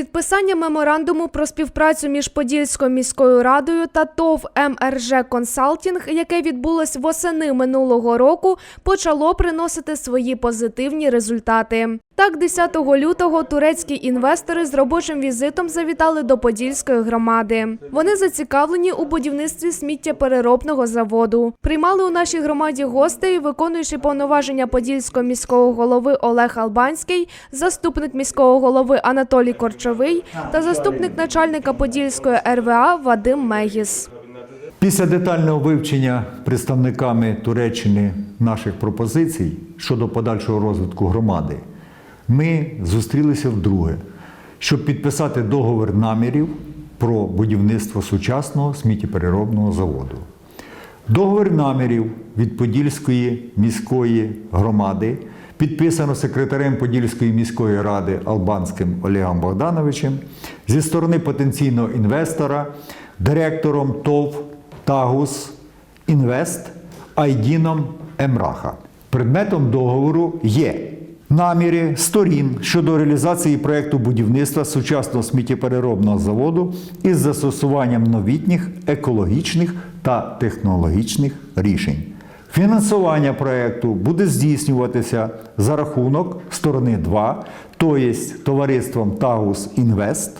Підписання меморандуму про співпрацю між Подільською міською радою та ТОВ МРЖ Консалтінг, яке відбулось восени минулого року, почало приносити свої позитивні результати. Так, 10 лютого турецькі інвестори з робочим візитом завітали до Подільської громади. Вони зацікавлені у будівництві сміттєпереробного заводу. Приймали у нашій громаді гостей, виконуючи повноваження Подільського міського голови Олег Албанський, заступник міського голови Анатолій Корчовий та заступник начальника Подільської РВА Вадим Мегіс. Після детального вивчення представниками Туреччини наших пропозицій щодо подальшого розвитку громади, ми зустрілися вдруге, щоб підписати договір намірів про будівництво сучасного сміттєпереробного заводу. Договір намірів від Подільської міської громади підписано секретарем Подільської міської ради Албанським Олегом Богдановичем зі сторони потенційного інвестора, директором ТОВ Тагус Інвест Айдіном Емраха. Предметом договору є наміри сторін щодо реалізації проєкту будівництва сучасного сміттєпереробного заводу із застосуванням новітніх екологічних та технологічних рішень. Фінансування проєкту буде здійснюватися за рахунок сторони 2, тобто товариством Тагус Інвест,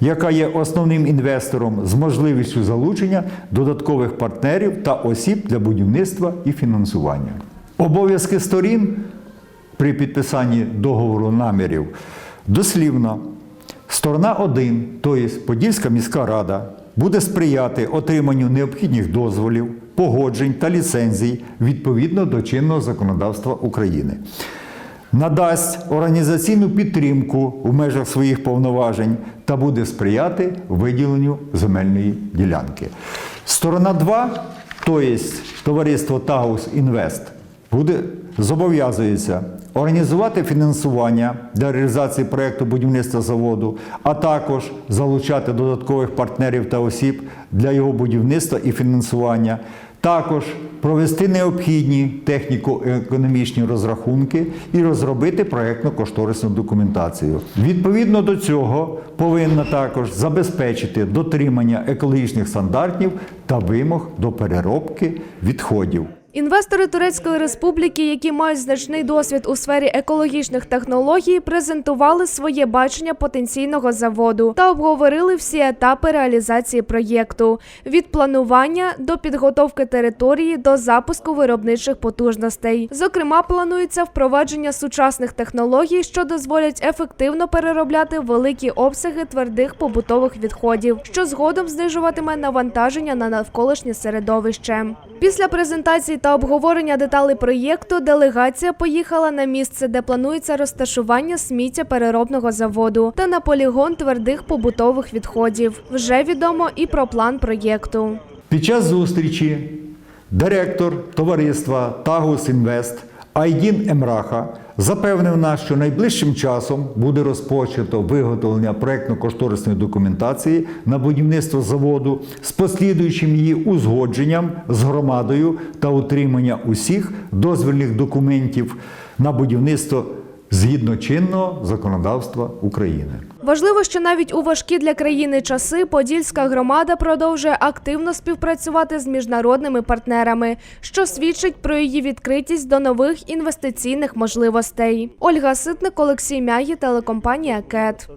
яка є основним інвестором з можливістю залучення додаткових партнерів та осіб для будівництва і фінансування. Обов'язки сторін при підписанні договору намірів дослівно сторона 1, тобто Подільська міська рада, буде сприяти отриманню необхідних дозволів, погоджень та ліцензій відповідно до чинного законодавства України. Надасть організаційну підтримку в межах своїх повноважень та буде сприяти виділенню земельної ділянки. Сторона 2, тобто товариство Таус Інвест, буде зобов'язується організувати фінансування для реалізації проєкту будівництва заводу, а також залучати додаткових партнерів та осіб для його будівництва і фінансування. Також провести необхідні техніко-економічні розрахунки і розробити проєктно-кошторисну документацію. Відповідно до цього повинна також забезпечити дотримання екологічних стандартів та вимог до переробки відходів. Інвестори Турецької республіки, які мають значний досвід у сфері екологічних технологій, презентували своє бачення потенційного заводу та обговорили всі етапи реалізації проєкту від планування до підготовки території до запуску виробничих потужностей. Зокрема, планується впровадження сучасних технологій, що дозволять ефективно переробляти великі обсяги твердих побутових відходів, що згодом знижуватиме навантаження на навколишнє середовище. Після презентації та обговорення деталей проєкту делегація поїхала на місце, де планується розташування сміттєпереробного заводу та на полігон твердих побутових відходів. Вже відомо і про план проєкту. Під час зустрічі директор товариства Тагус Інвест Айдін Емраха запевнив нас, що найближчим часом буде розпочато виготовлення проєктно-кошторисної документації на будівництво заводу з послідуючим її узгодженням з громадою та утримання усіх дозвільних документів на будівництво згідно чинного законодавства України. Важливо, що навіть у важкі для країни часи Подільська громада продовжує активно співпрацювати з міжнародними партнерами, що свідчить про її відкритість до нових інвестиційних можливостей. Ольга Ситник, Олексій Мягі, телекомпанія КЕТ.